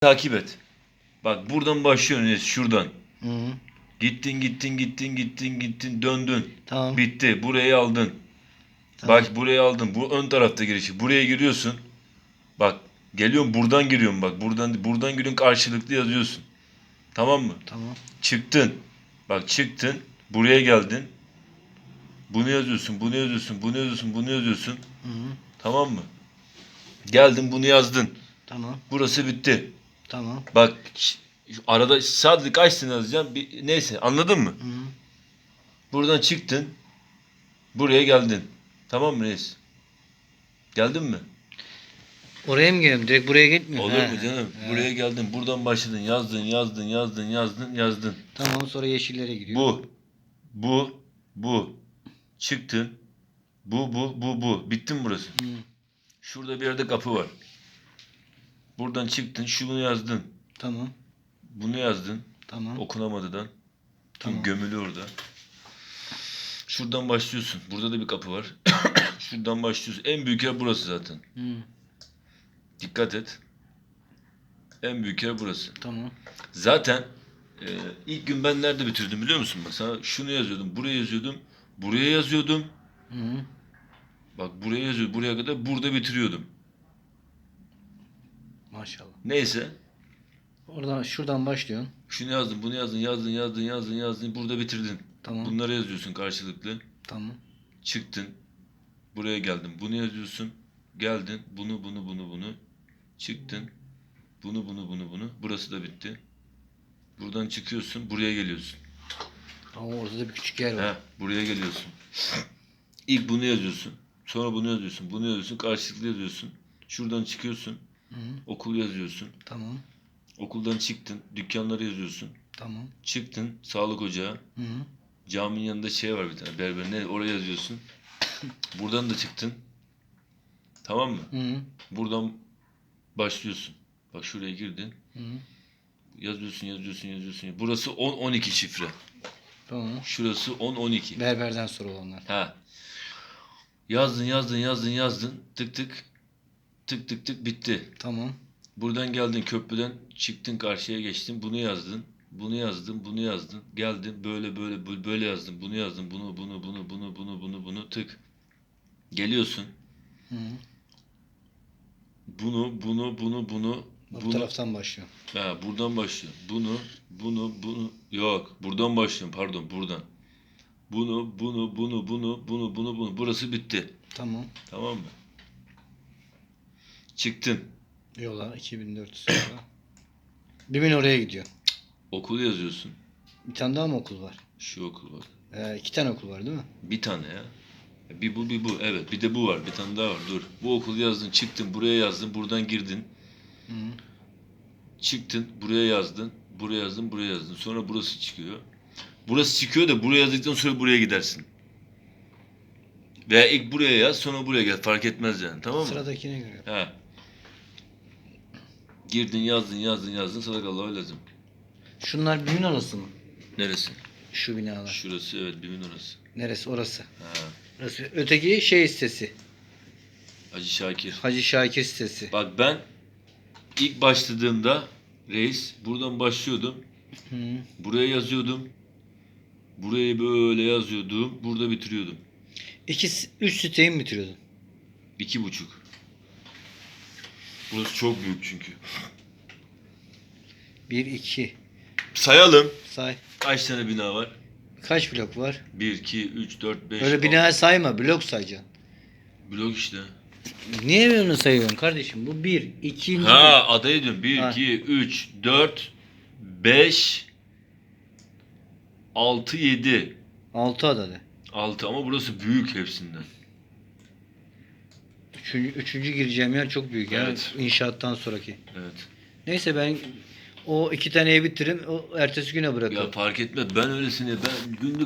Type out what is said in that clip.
takip et. Bak buradan başlıyorsun Enes, şuradan. Hı -hı. Gittin gittin gittin gittin gittin döndün. Tamam. Bitti. Burayı aldın. Tamam. Bak burayı aldın. Bu ön tarafta girişi. Buraya giriyorsun. Bak geliyorum buradan giriyorum bak. Buradan buradan giriyorsun karşılıklı yazıyorsun. Tamam mı? Tamam. Çıktın. Bak çıktın. Buraya geldin. Bunu yazıyorsun, bunu yazıyorsun, bunu yazıyorsun, bunu yazıyorsun. Hı -hı. Tamam mı? Geldin bunu yazdın. Tamam. Burası bitti. Tamam. Bak arada sadece kaç sene yazacağım. Bir, neyse anladın mı? Hı. Buradan çıktın. Buraya geldin. Tamam mı reis? Geldin mi? Oraya mı gelelim? Direkt buraya gitmiyor. Olur mu canım? he. Buraya geldin. Buradan başladın. Yazdın, yazdın, yazdın, yazdın, yazdın. Tamam sonra yeşillere giriyor. Bu, bu, bu. Çıktın. Bu, bu, bu, bu. Bitti mi burası? Hı. Şurada bir yerde kapı var. Buradan çıktın. Şunu yazdın. Tamam. Bunu yazdın. Tamam. Okunamadıdan. Tüm Tamam. gömülü orada. Şuradan başlıyorsun. Burada da bir kapı var. Şuradan başlıyorsun. En büyük yer burası zaten. Hı. Dikkat et. En büyük yer burası. Tamam. Zaten e, ilk gün ben nerede bitirdim biliyor musun? Sana şunu yazıyordum, buraya yazıyordum, buraya yazıyordum. Hı -hı. Bak buraya yazıyordum, buraya kadar burada bitiriyordum. Maşallah. Neyse. Oradan şuradan başlıyorsun. Şunu yazdın, bunu yazdın, yazdın, yazdın, yazdın, yazdın. Burada bitirdin. Tamam. Bunları yazıyorsun karşılıklı. Tamam. Çıktın. Buraya geldin. Bunu yazıyorsun. Geldin. Bunu, bunu, bunu, bunu. Çıktın. Bunu, bunu, bunu, bunu. Burası da bitti. Buradan çıkıyorsun. Buraya geliyorsun. Ama orada da bir küçük yer var. He, buraya geliyorsun. İlk bunu yazıyorsun. Sonra bunu yazıyorsun. Bunu yazıyorsun. Karşılıklı yazıyorsun. Şuradan çıkıyorsun. Hı. Okul yazıyorsun. Tamam. Okuldan çıktın. Dükkanları yazıyorsun. Tamam. Çıktın. Sağlık ocağı. Hı. Caminin yanında şey var bir tane. Berber. Ne? Oraya yazıyorsun. Buradan da çıktın. Tamam mı? Hı. Buradan başlıyorsun. Bak şuraya girdin. Hı -hı. Yazıyorsun, yazıyorsun, yazıyorsun. Burası 10-12 şifre. Tamam. Şurası 10-12. Berberden sonra olanlar. Ha. Yazdın, yazdın, yazdın, yazdın. Tık tık. Tık tık tık bitti. Tamam. Buradan geldin köprüden çıktın karşıya geçtin. Bunu yazdın. Bunu yazdın, bunu yazdın. Geldin böyle böyle böyle, yazdın. Bunu yazdın. Bunu bunu bunu bunu bunu bunu bunu tık. Geliyorsun. Hı. Bunu bunu bunu bunu Bu bunu taraftan başlıyor. Ha, buradan başlıyor. Bunu, bunu, bunu. Yok, buradan başlıyorum. Pardon, buradan. Bunu, bunu, bunu, bunu, bunu, bunu, bunu. Burası bitti. Tamam. Tamam mı? Çıktın. Yola 2400 sonra. Bir bin oraya gidiyor. Okul yazıyorsun. Bir tane daha mı okul var? Şu okul var. Ee, iki tane okul var değil mi? Bir tane ya. Bir bu, bir bu. Evet, bir de bu var. Bir tane daha var. Dur. Bu okul yazdın, çıktın, buraya yazdın, buradan girdin. Hı. Çıktın, buraya yazdın, buraya yazdın, buraya yazdın. Sonra burası çıkıyor. Burası çıkıyor da buraya yazdıktan sonra buraya gidersin. Veya ilk buraya yaz, sonra buraya gel. Fark etmez yani. Tamam mı? Sıradakine göre. He. Girdin, yazdın, yazdın, yazdın. Sadakallahu lazım. Şunlar bimin orası mı? Neresi? Şu binalar. Şurası evet, bimin orası. Neresi? Orası. Ha. Orası. Öteki şey sitesi. Hacı Şakir. Hacı Şakir sitesi. Bak ben ilk başladığımda reis buradan başlıyordum. Hı -hı. Buraya yazıyordum. Burayı böyle yazıyordum. Burada bitiriyordum. İki, üç siteyi mi bitiriyordun? İki buçuk. Burası çok büyük çünkü. Bir, iki. Sayalım. Say. Kaç tane bina var? Kaç blok var? 1, 2, 3, 4, 5, Öyle bina sayma. Blok sayacaksın. Blok işte. Niye onu sayıyorsun kardeşim? Bu bir. ikinci. Ha adayı diyorum. 1, Ha. 2, 3, 4, 5, 6, 7. Altı adadı. 6 ama burası büyük hepsinden. Üçüncü, üçüncü gireceğim yer çok büyük ya. Evet. İnşaattan sonraki. Evet. Neyse ben o iki taneyi bitiririm. O ertesi güne bırakırım. Ya fark etmez. Ben öylesine ben günlük